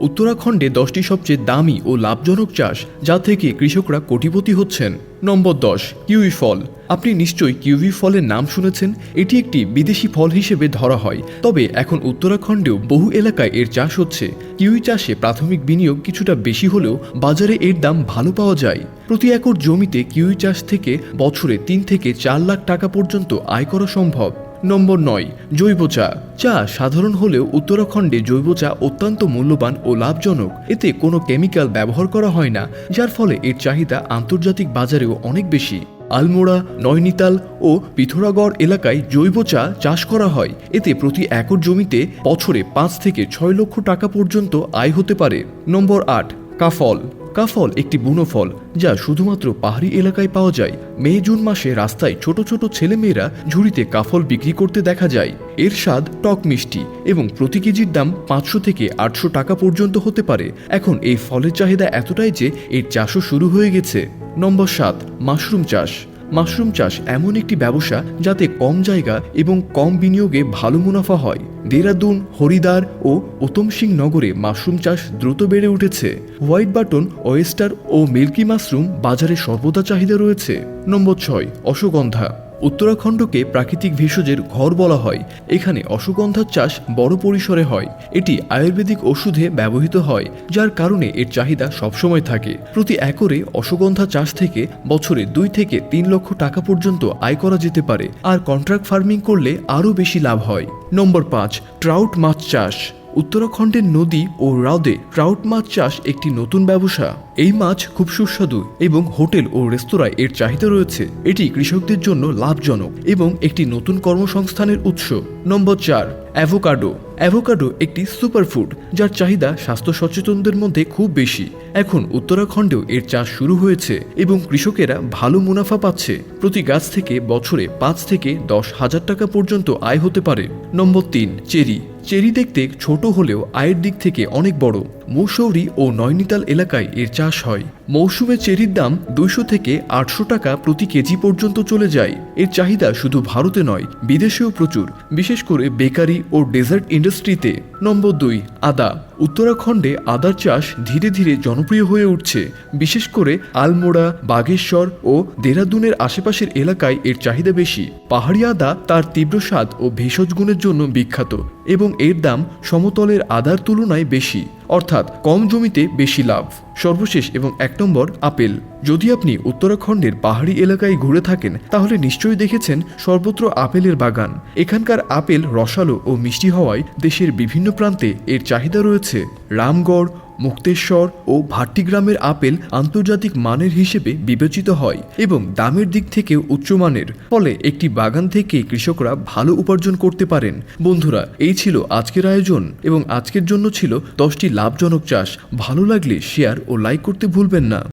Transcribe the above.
উত্তরাখণ্ডে দশটি সবচেয়ে দামি ও লাভজনক চাষ, যা থেকে কৃষকরা কোটিপতি হচ্ছেন। নম্বর দশ, কিউই ফল। আপনি নিশ্চয়ই কিউই ফলের নাম শুনেছেন। এটি একটি বিদেশি ফল হিসেবে ধরা হয়। তবে এখন উত্তরাখণ্ডেও বহু এলাকায় এর চাষ হচ্ছে। কিউই চাষে প্রাথমিক বিনিয়োগ কিছুটা বেশি হলেও বাজারে এর দাম ভালো পাওয়া যায়। প্রতি একর জমিতে কিউই চাষ থেকে বছরে তিন থেকে চার লাখ টাকা পর্যন্ত আয় করা সম্ভব। নম্বর নয়, জৈব চা। চা সাধারণ হলেও উত্তরাখণ্ডে জৈব চা অত্যন্ত মূল্যবান ও লাভজনক। এতে কোনো কেমিক্যাল ব্যবহার করা হয় না, যার ফলে এর চাহিদা আন্তর্জাতিক বাজারেও অনেক বেশি। আলমোড়া নয়নিতাল ও পিথোরাগড় এলাকায় জৈব চা চাষ করা হয়। এতে প্রতি একর জমিতে বছরে পাঁচ থেকে ছয় লক্ষ টাকা পর্যন্ত আয় হতে পারে। নম্বর আট, কাফল। কাফল একটি বুনো ফল, যা শুধুমাত্র পাহাড়ি এলাকায় পাওয়া যায়। মে, জুন মাসে রাস্তায় ছোট ছোট ছেলেমেয়েরা ঝুড়িতে কাফল বিক্রি করতে দেখা যায়। এর স্বাদ টক মিষ্টি এবং প্রতি কেজির দাম পাঁচশো থেকে আটশো টাকা পর্যন্ত হতে পারে। এখন এই ফলের চাহিদা এতটাই যে এর চাষও শুরু হয়ে গেছে। নম্বর সাত, মাশরুম চাষ। মাশরুম চাষ এমন একটি ব্যবসা যাতে কম জায়গা এবং কম বিনিয়োগে ভালো মুনাফা হয়। দেরাদুন, হরিদ্বার ও ওতম সিং নগরে মাশরুম চাষ দ্রুত বেড়ে উঠেছে। হোয়াইট বাটন, ওয়েস্টার ও মিল্কি মাশরুম বাজারে সর্বদা চাহিদা রয়েছে। নম্বর ছয়, অশ্বগন্ধা। উত্তরাখণ্ডকে প্রাকৃতিক ভেষজের ঘর বলা হয়। এখানে অশ্বগন্ধার চাষ বড় পরিসরে হয়। এটি আয়ুর্বেদিক ওষুধে ব্যবহৃত হয়, যার কারণে এর চাহিদা সবসময় থাকে। প্রতি একরে অশ্বগন্ধা চাষ থেকে বছরে দুই থেকে তিন লক্ষ টাকা পর্যন্ত আয় করা যেতে পারে। আর কন্ট্রাক্ট ফার্মিং করলে আরও বেশি লাভ হয়। নম্বর পাঁচ, ট্রাউট মাছ চাষ। উত্তরাখণ্ডের নদী ও হ্রদে ট্রাউট মাছ চাষ একটি নতুন ব্যবসা। এই মাছ খুব সুস্বাদু এবং হোটেল ও রেস্তোরাঁয় এর চাহিদা রয়েছে। এটি কৃষকদের জন্য লাভজনক এবং একটি নতুন কর্মসংস্থানের উৎস। নম্বর চার, অ্যাভোকাডো। অ্যাভোকাডো একটি সুপারফুড, যার চাহিদা স্বাস্থ্য সচেতনদের মধ্যে খুব বেশি। এখন উত্তরাখণ্ডেও এর চাষ শুরু হয়েছে এবং কৃষকেরা ভালো মুনাফা পাচ্ছে। প্রতি গাছ থেকে বছরে পাঁচ থেকে দশ হাজার টাকা পর্যন্ত আয় হতে পারে। নম্বর তিন, চেরি। চেরি দেখতে ছোট হলেও আয়ের দিক থেকে অনেক বড়। মৌসৌরি ও নৈনিতাল এলাকায় এর চাষ হয়। মৌসুমে চেরির দাম দুইশো থেকে আটশো টাকা প্রতি কেজি পর্যন্ত চলে যায়। এর চাহিদা শুধু ভারতে নয়, বিদেশেও প্রচুর। বিশেষ করে বেকারি ও ডেজার্ট ইন্ডাস্ট্রিতে। নম্বর দুই, আদা। উত্তরাখণ্ডে আদার চাষ ধীরে ধীরে জনপ্রিয় হয়ে উঠছে। বিশেষ করে আলমোড়া, বাগেশ্বর ও দেরাদুনের আশেপাশের এলাকায় এর চাহিদা বেশি। পাহাড়ি আদা তার তীব্র স্বাদ ও ভেষজ গুণের জন্য বিখ্যাত। এবং এর দাম সমতলের আদার তুলনায় বেশি, অর্থাৎ কম জমিতে বেশি লাভ। সর্বশেষ এবং এক নম্বর আপেল। যদি আপনি উত্তরাখণ্ডের পাহাড়ি এলাকায় ঘুরে থাকেন, তাহলে নিশ্চয়ই দেখেছেন সর্বত্র আপেলের বাগান। এখানকার আপেল রসালো ও মিষ্টি হওয়ায় দেশের বিভিন্ন প্রান্তে এর চাহিদা রয়েছে। রামগড় মুক্তেশ্বর ও ভাট্টিগ্রামের আপেল আন্তর্জাতিক মানের হিসেবে বিবেচিত হয় এবং দামের দিক থেকেও উচ্চমানের ফলে একটি বাগান থেকে কৃষকরা ভালো উপার্জন করতে পারেন। বন্ধুরা, এই ছিল আজকের আয়োজন এবং আজকের জন্য ছিল দশটি লাভজনক চাষ। ভালো লাগলে শেয়ার ও লাইক করতে ভুলবেন না।